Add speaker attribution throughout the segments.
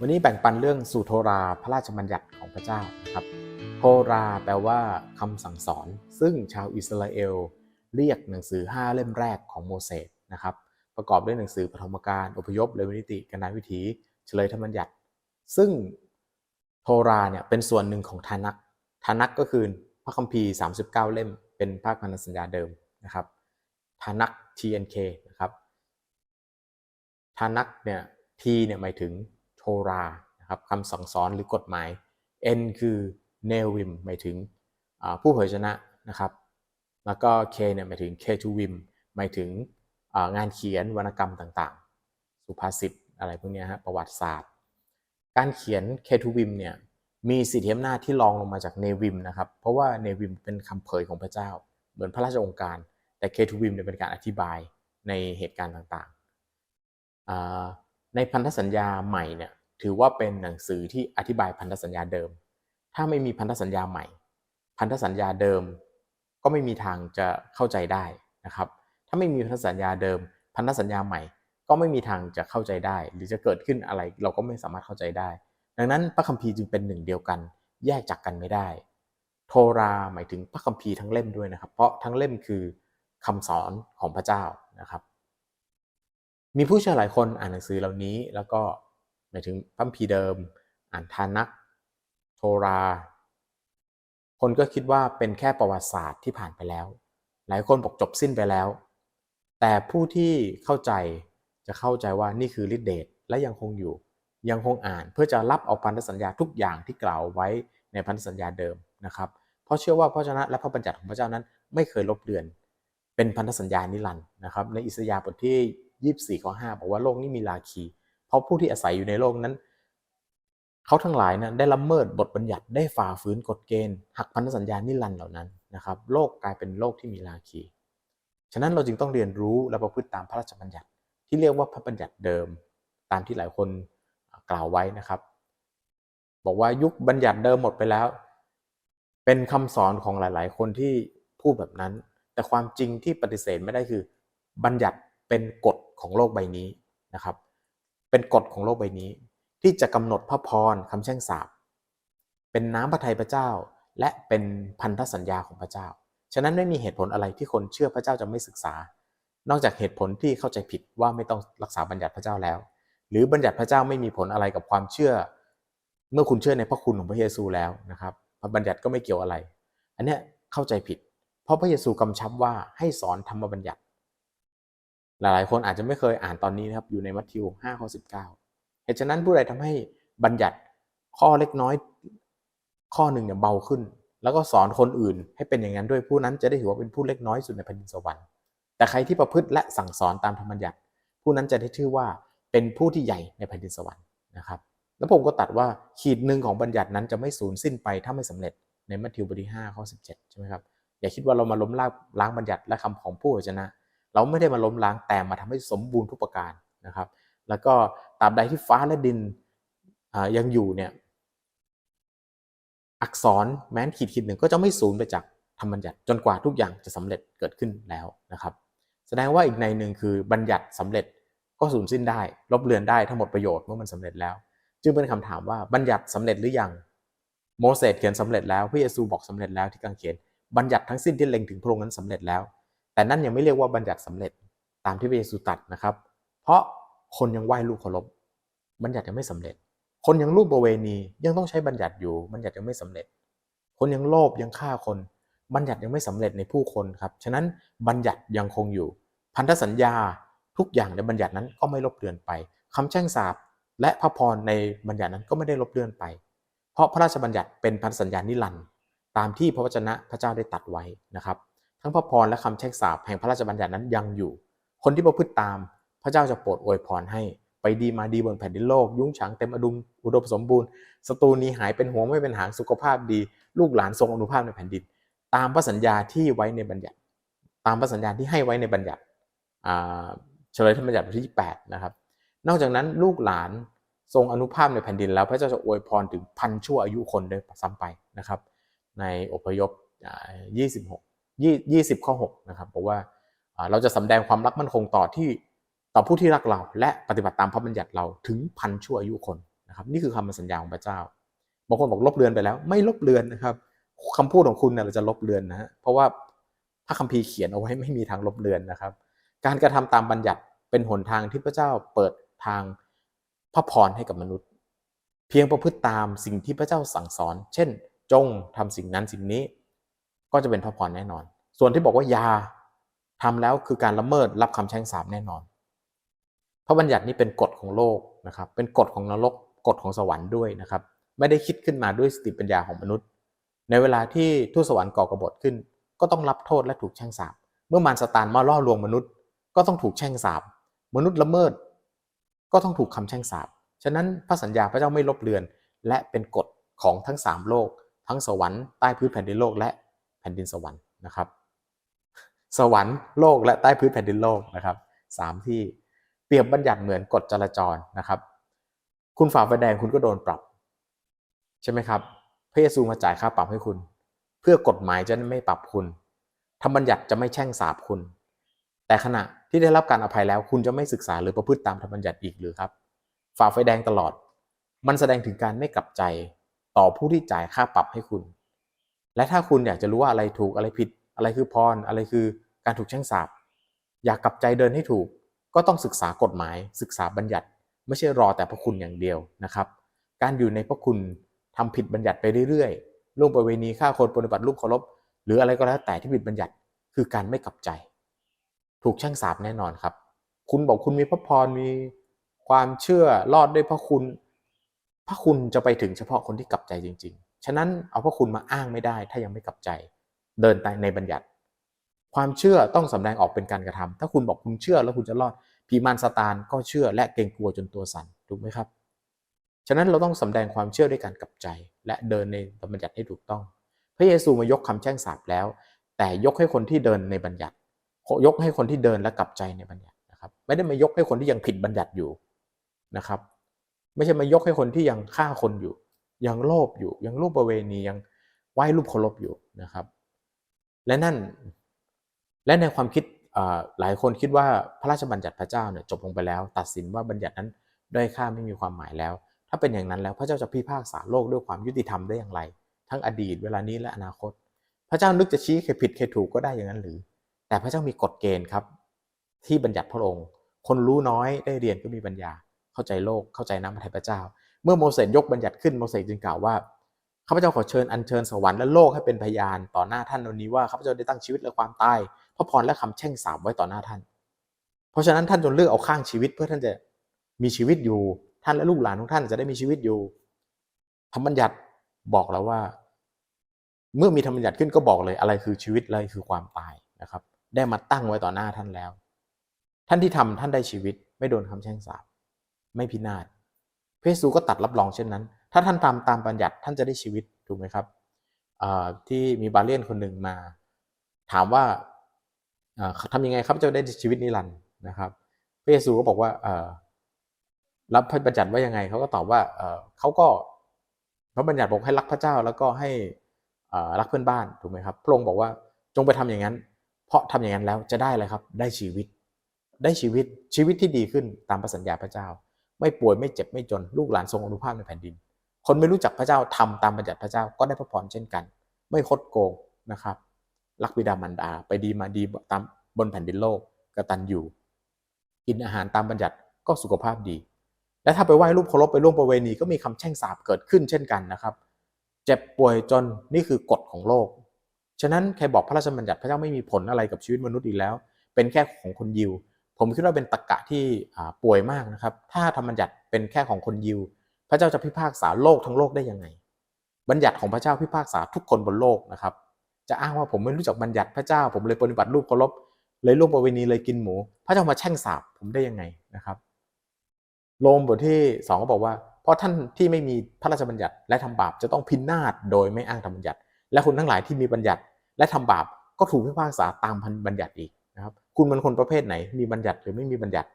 Speaker 1: วันนี้แบ่งปันเรื่องสุโทราพระราชบัญญัติของพระเจ้านะครับ โทราแปลว่าคำสั่งสอน ซึ่งชาวอิสราเอลเรียกหนังสือ 5 เล่มแรกของโมเสสนะครับ ประกอบด้วยหนังสือปฐมกาลอพยพเลวินิติกนาวิถี เฉลยธรรมบัญญัติ ซึ่งโทราเนี่ยเป็นส่วนหนึ่งของทานักทานักก็คือพระคัมภีร์ 39 เล่ม เป็นภาคพันธสัญญาเดิมนะครับทานัก TNK นะครับทานักเนี่ย T เนี่ยหมายถึง โทรานะครับคำสั่งสอนหรือกฎหมาย N คือเนวิมหมายถึงผู้เผยชนะนะครับ แล้วก็ K เนี่ยหมายถึง K to Wim หมายถึงงานเขียนวรรณกรรมต่างๆ สุภาษิตอะไรพวกนี้ฮะประวัติศาสตร์ การเขียน K to Wim เนี่ยมีสิทธิอำนาจที่รองลงมาจากเนวิมนะครับเพราะว่าเนวิมเป็นคำเผยของพระเจ้า เหมือนพระราชองค์การ แต่ K to Wim เนี่ยเป็นการอธิบายในเหตุการณ์ต่างๆ ในพันธสัญญาใหม่เนี่ย ถือว่าเป็นหนังสือที่อธิบายพันธสัญญาเดิม ถ้าไม่มีพันธสัญญาใหม่ พันธสัญญาเดิม ก็ไม่มีทางจะเข้าใจได้นะครับ ถ้าไม่มีพันธสัญญาเดิม พันธสัญญาใหม่ ก็ไม่มีทางจะเข้าใจได้ หรือจะเกิดขึ้นอะไรเราก็ไม่สามารถเข้าใจได้ ดังนั้นพระคัมภีร์จึงเป็นหนึ่งเดียวกัน แยกจากกันไม่ได้ โทราหมายถึงพระคัมภีร์ทั้งเล่มด้วยนะครับ เพราะทั้งเล่มคือคำสอนของพระเจ้านะครับ มีผู้เชื่อหลายคนอ่านหนังสือเหล่านี้แล้วก็ หมายถึงพัมพีเดิม อ่านทานัก โทรา คนก็คิดว่าเป็นแค่ประวัติศาสตร์ที่ผ่านไปแล้ว หลายคนบอกจบสิ้นไปแล้ว แต่ผู้ที่เข้าใจจะเข้าใจว่านี่คือฤทธิเดชและยังคงอยู่ ยังคงอ่านเพื่อจะรับเอาพันธสัญญาทุกอย่างที่กล่าวไว้ในพันธสัญญาเดิมนะครับเพราะเชื่อว่าพระชนะและพระบัญญัติของพระเจ้านั้นไม่เคยลบเลือน เป็นพันธสัญญานิรันดร์นะครับในอิสยาห์บทที่ 24ข้อ5บอกว่าโลกนี้มีลาคี เพราะผู้ที่อาศัยอยู่ในโลกนั้น เขาทั้งหลายนะได้ละเมิดบทบัญญัติได้ฝ่าฝืนกฎเกณฑ์หักพันธสัญญานิรันดร์เหล่านั้นนะครับ โลกกลายเป็นโลกที่มีราคี ฉะนั้นเราจึงต้องเรียนรู้และประพฤติตามพระราชบัญญัติ ที่เรียกว่าพระบัญญัติเดิม ตามที่หลายคนกล่าวไว้นะครับ บอกว่ายุคบัญญัติเดิมหมดไปแล้ว เป็นคำสอนของหลาย ๆ คนที่พูดแบบนั้น แต่ความจริงที่ปฏิเสธไม่ได้คือ บัญญัติเป็นกฎของโลกใบนี้นะครับ เป็นกฎของโลกใบนี้ ที่จะกำหนดพระพรคำแช่งสาบเป็นน้ำพระทัยพระเจ้า และเป็นพันธสัญญาของพระเจ้า ฉะนั้นไม่มีเหตุผลอะไรที่คนเชื่อพระเจ้าจะไม่ศึกษา นอกจากเหตุผลที่เข้าใจผิดว่าไม่ต้องรักษาบัญญัติพระเจ้าแล้ว หรือบัญญัติพระเจ้าไม่มีผลอะไรกับความเชื่อ เมื่อคุณเชื่อในพระคุณของพระเยซูแล้วนะครับพระบัญญัติก็ไม่เกี่ยวอะไร อันนี้เข้าใจผิด เพราะพระเยซูกำชับว่าให้สอนธรรมบัญญัติ หลายๆคนอาจจะไม่เคยอ่านตอนนี้นะครับอยู่ในมัทธิว5ข้อ19เหตุฉะนั้นผู้ใดทำให้บัญญัติข้อเล็กน้อยข้อหนึ่งเนี่ยเบาขึ้น แล้วก็สอนคนอื่นให้เป็นอย่างนั้นด้วยผู้นั้นจะได้ถือว่าเป็นผู้เล็กน้อยสุดในแผ่นดินสวรรค์แต่ใครที่ประพฤติและสั่งสอนตามธรรมบัญญัติ ผู้นั้นจะได้ชื่อว่าเป็นผู้ที่ใหญ่ในแผ่นดินสวรรค์นะครับแล้วผมก็ตัดว่าขีดหนึ่งของบัญญัตินั้นจะไม่สูญสิ้นไปถ้าไม่สำเร็จในมัทธิวบทที่5ข้อ17ใช่ไหมครับอย่าคิดว่าเรามาล้มล้างบัญญัติและคำของผู้ชนะ เราไม่ได้มาล้มล้างแต่มาทำให้สมบูรณ์ทุกประการนะครับ แล้วก็ตาบใดที่ฟ้าและดินยังอยู่เนี่ยอักษรแม้นขีดขีดหนึ่งก็จะไม่สูญไปจากธรรมบัญญัติจนกว่าทุกอย่างจะสำเร็จเกิดขึ้นแล้วนะครับ แสดงว่าอีกในหนึ่งคือบัญญัติสำเร็จก็สูญสิ้นได้ ลบเลือนได้ทั้งหมดประโยชน์เมื่อมันสำเร็จแล้ว จึงเป็นคำถามว่าบัญญัติสำเร็จหรือยังโมเสสเขียนสำเร็จแล้วพระเยซูบอกสำเร็จแล้วที่กังเขนบัญญัติทั้งสิ้นที่เล็งถึงพระองค์นั้นสำเร็จแล้ว แต่นั่นยังไม่เรียกว่าบัญญัติสำเร็จตามที่พระเยซูตรัสนะครับ เพราะคนยังไหว้ลูกเคารพบัญญัติยังไม่สำเร็จ คนยังรูปประเวณียังต้องใช้บัญญัติอยู่ บัญญัติยังไม่สำเร็จ คนยังโลภยังฆ่าคน บัญญัติยังไม่สำเร็จในผู้คนครับ ฉะนั้นบัญญัติยังคงอยู่ พันธสัญญาทุกอย่างในบัญญัตินั้นก็ไม่ลบเลือนไปคำแช่งสาบและพระพรในบัญญัตินั้นก็ไม่ได้ลบเลือนไป เพราะพระราชบัญญัติเป็นพันธสัญญานิรันดร์ตามที่พระวจนะพระเจ้าได้ตัดไว้นะครับ ทั้งพระพรและคำแช่งสาปแห่งพระราชบัญญัตินั้นยังอยู่ คนที่ประพฤติตาม พระเจ้าจะโปรดอวยพรให้ ไปดีมาดีบนแผ่นดินโลก ยุ่งฉางเต็มอดุมอุดมสมบูรณ์ศัตรูนี้หายเป็นหัวไม่เป็นหางสุขภาพดี ลูกหลานทรงอนุภาพในแผ่นดิน ตามพระสัญญาที่ไว้ในบัญญัติ ตามพระสัญญาที่ให้ไว้ในบัญญัติเฉลยธรรมบัญญัติบทที่8นะครับ นอกจากนั้นลูกหลานทรงอนุภาพในแผ่นดินแล้วพระเจ้าจะอวยพรถึงพันชั่วอายุคนด้วยซ้ำไปนะครับ ในอพยพ26 ยี่สิบข้อ6นะครับบอกว่าเราจะสำแดงความรักมั่นคงต่อที่ต่อผู้ที่รักเรา และปฏิบัติตามพระบัญญัติเราถึงพันชั่วอายุคนนะครับนี่คือคำสัญญาของพระเจ้าบางคนบอกลบเลือนไปแล้ว ไม่ลบเลือนนะครับคำพูดของคุณเนี่ยเราจะลบเลือนนะฮะเพราะว่าพระคัมภีร์เขียนเอาไว้ไม่มีทางลบเลือนนะครับ การกระทำตามบัญญัติเป็นหนทางที่พระเจ้าเปิดทางพระพรให้กับมนุษย์ เพียงประพฤติตามสิ่งที่พระเจ้าสั่งสอน เช่น จงทำสิ่งนั้นสิ่งนี้ ก็จะเป็นพระพรแน่นอน ส่วนที่บอกว่ายาทำแล้วคือการละเมิดรับคำแช่งสาปแน่นอน พระบัญญัตินี้เป็นกฎของโลกนะครับ เป็นกฎของนรกกฎของสวรรค์ด้วยนะครับ ไม่ได้คิดขึ้นมาด้วยสติปัญญาของมนุษย์ ในเวลาที่ทูตสวรรค์ก่อกบฏขึ้น ก็ต้องรับโทษและถูกแช่งสาป เมื่อมารสตานมาล่อลวงมนุษย์ ก็ต้องถูกแช่งสาป มนุษย์ละเมิด ก็ต้องถูกคำแช่งสาป ฉะนั้นพระสัญญาพระเจ้าไม่ลบเลือน และเป็นกฎของทั้งสามโลก ทั้งสวรรค์ใต้พื้นแผ่นดินโลกและ ผ่นดินสวรรค์นะครับ สวรรค์โลกและใต้พื้นแผ่นดินโลกนะครับสามที่เปรียบบัญญัติเหมือนกฎจราจรนะครับ คุณฝ่าไฟแดงคุณก็โดนปรับ ใช่ไหมครับพระเยซูมาจ่ายค่าปรับให้คุณ เพื่อกฎหมายจะไม่ปรับคุณธรรมบัญญัติจะไม่แช่งสาบคุณ แต่ขณะที่ได้รับการอภัยแล้ว คุณจะไม่ศึกษาหรือประพฤติตามธรรมบัญญัติอีกหรือครับ ฝ่าไฟแดงตลอด มันแสดงถึงการไม่กลับใจต่อผู้ที่จ่ายค่าปรับให้คุณ และถ้าคุณอยากจะรู้ว่าอะไรถูกอะไรผิด อะไรคือพรอะไรคือการถูกแช่งสาบอยากกลับใจเดินให้ถูก ก็ต้องศึกษากฎหมาย ศึกษาบัญญัติ ไม่ใช่รอแต่พระคุณอย่างเดียวนะครับ การอยู่ในพระคุณทำผิดบัญญัติไปเรื่อยๆล่วงประเวณีฆ่าคนปฏิบัติรูปเคารพหรืออะไรก็แล้วแต่ที่ผิดบัญญัติคือการไม่กลับใจ ถูกแช่งสาบแน่นอนครับ คุณบอกคุณมีพระพรมีความเชื่อรอดด้วยพระคุณ พระคุณจะไปถึงเฉพาะคนที่กลับใจจริง ๆ ฉะนั้นเอาพระคุณมาอ้างไม่ได้ ถ้ายังไม่กลับใจ เดินในบัญญัติ ความเชื่อต้องสำแดงออกเป็นการกระทำถ้าคุณบอกคุณเชื่อแล้วคุณจะรอดผีมารซาตานก็เชื่อและเกรงกลัวจนตัวสั่นถูกไหมครับ ฉะนั้นเราต้องสำแดงความเชื่อด้วยการกลับใจ และเดินในบัญญัติให้ถูกต้อง พระเยซูมายกคำแช่งสาปแล้ว แต่ยกให้คนที่เดินในบัญญัติ ยกให้คนที่เดินและกลับใจในบัญญัตินะครับ ไม่ได้มายกให้คนที่ยังผิดบัญญัติอยู่นะครับ ไม่ใช่มายกให้คนที่ยังฆ่าคนอยู่ ยังโลภอยู่ ยังรูปประเวณียังไหว้รูปเคารพอยู่นะครับ และนั่น และในความคิดหลายคนคิดว่าพระราชบัญญัติพระเจ้าเนี่ยจบลงไปแล้ว ตัดสินว่าบัญญัตินั้นด้อยค่าไม่มีความหมายแล้ว ถ้าเป็นอย่างนั้นแล้วพระเจ้าจะพิพากษาโลกด้วยความยุติธรรมได้อย่างไร ทั้งอดีตเวลานี้และอนาคต พระเจ้านึกจะชี้ใครผิดใครถูกก็ได้อย่างนั้นหรือ แต่พระเจ้ามีกฎเกณฑ์ครับ ที่บัญญัติพระองค์ คนรู้น้อยได้เรียนก็มีปัญญา เข้าใจโลกเข้าใจน้ำพระทัยพระเจ้า เมื่อโมเสสยกบัญญัติขึ้นโมเสสจึงกล่าวว่าข้าพเจ้าขอเชิญอัญเชิญสวรรค์และโลกให้เป็นพยานต่อหน้าท่านวันนี้ว่าข้าพเจ้าได้ตั้งชีวิตและความตายพระพรและคำแช่งสาบไว้ต่อหน้าท่าน เพราะฉะนั้นท่านจนเลือกเอาข้างชีวิตเพื่อท่านจะมีชีวิตอยู่ ท่านและลูกหลานของท่านจะได้มีชีวิตอยู่ธรรมบัญญัติบอกแล้วว่า เมื่อมีธรรมบัญญัติขึ้นก็บอกเลยอะไรคือชีวิตอะไรคือความตายนะครับ ได้มาตั้งไว้ต่อหน้าท่านแล้ว ท่านที่ทำท่านได้ชีวิต ไม่โดนคำแช่งสาบไม่พินาศ พระเยซูก็ตัดรับรองเช่นนั้น ถ้าท่านตามตามบัญญัติท่านจะได้ชีวิตถูกไหมครับที่มีบาเลียนคนหนึ่งมา ถามว่าทำยังไงครับจะได้ชีวิตนิรันดร์นะครับพระเยซูก็บอกว่ารับพระบัญญัติว่ายังไงเขาก็ตอบว่าเขาก็พระบัญญัติบอกให้รักพระเจ้าแล้วก็ให้รักเพื่อนบ้านถูกไหมครับพระองค์บอกว่าจงไปทำอย่างนั้น เพราะทำอย่างนั้นแล้วจะได้อะไรครับ ได้ชีวิต ได้ชีวิตชีวิตที่ดีขึ้นตามพระสัญญาพระเจ้า ไม่ป่วยไม่เจ็บไม่จนลูกหลานทรงอนุภาพในแผ่นดิน คนไม่รู้จักพระเจ้าทำตามบัญญัติพระเจ้าก็ได้พระพรเช่นกัน ไม่คดโกงนะครับ รักบิดามารดาไปดีมาดีตามบนแผ่นดินโลกกระตันอยู่กินอาหารตามบัญญัติก็สุขภาพดี และถ้าไปไหว้รูปเคารพไปร่วมประเวณีก็มีคำแช่งสาบเกิดขึ้นเช่นกันนะครับ เจ็บป่วยจนนี่คือกฎของโลก ฉะนั้นใครบอกพระราชบัญญัติพระเจ้าไม่มีผลอะไรกับชีวิตมนุษย์อีกแล้ว เป็นแค่ของคนยิว ผมคิดว่าเป็นตรกกะที่ป่วยมากนะครับ ถ้าธรรมบัญญัติเป็นแค่ของคนยิว พระเจ้าจะพิพากษาโลกทั้งโลกได้ยังไง บัญญัติของพระเจ้าพิพากษาทุกคนบนโลกนะครับ จะอ้างว่าผมไม่รู้จักบัญญัติพระเจ้า ผมเลยปฏิบัติรูปเคารพเลยร่วมประเวณีเลยกินหมู พระเจ้ามาแช่งสาบผมได้ยังไงนะครับโรมบทที่สองก็บอกว่า เพราะท่านที่ไม่มีพระราชบัญญัติและทำบาปจะต้องพินาศโดยไม่อ้างธรรมบัญญัติ และคุณทั้งหลายที่มีบัญญัติและทำบาปก็ถูกพิพากษาตามพันบัญญัติอีก คุณเป็นคนประเภทไหน มีบัญญัติหรือไม่มีบัญญัติ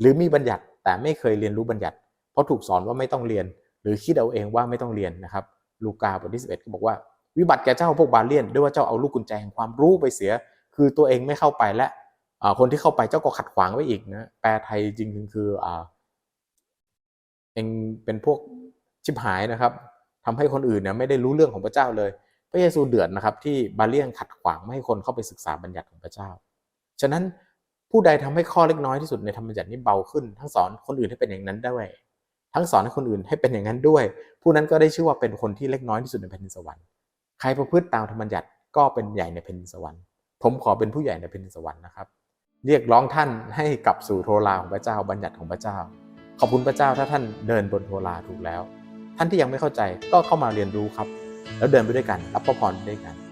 Speaker 1: หรือมีบัญญัติแต่ไม่เคยเรียนรู้บัญญัติ เพราะถูกสอนว่าไม่ต้องเรียน หรือคิดเอาเองว่าไม่ต้องเรียนนะครับ ลูกาบทที่11ก็บอกว่า วิบัติแก่เจ้าพวกบาเลียนด้วยว่าเจ้าเอาลูกกุญแจแห่งความรู้ไปเสีย คือตัวเองไม่เข้าไปและคนที่เข้าไปเจ้าก็ขัดขวางไว้อีกนะแปลไทยจริงๆคือเองเป็นพวกชิบหายนะครับทำให้คนอื่นเนี่ยไม่ได้รู้เรื่องของพระเจ้าเลย พระเยซูเดือดนะครับ ที่บาเลียนขัดขวางไม่ให้คนเข้าไปศึกษาบัญญัติของพระเจ้า ฉะนั้นผู้ใดทำให้ข้อเล็กน้อยที่สุดในธรรมบัญญัตินี้เบาขึ้น ทั้งสอนคนอื่นให้เป็นอย่างนั้นด้วย ทั้งสอนให้คนอื่นให้เป็นอย่างนั้นด้วย ผู้นั้นก็ได้ชื่อว่าเป็นคนที่เล็กน้อยที่สุดในแผ่นดินสวรรค์ใครประพฤติตามธรรมบัญญัติก็เป็นใหญ่ในแผ่นดินสวรรค์ ผมขอเป็นผู้ใหญ่ในแผ่นดินสวรรค์นะครับ เรียกร้องท่านให้กลับสู่โทราของพระเจ้าบัญญัติของพระเจ้า ขอบคุณพระเจ้าถ้าท่านเดินบนโทราถูกแล้ว ท่านที่ยังไม่เข้าใจก็เข้ามาเรียนรู้ครับ แล้วเดินไปด้วยกัน รับพระพรไปด้วยกัน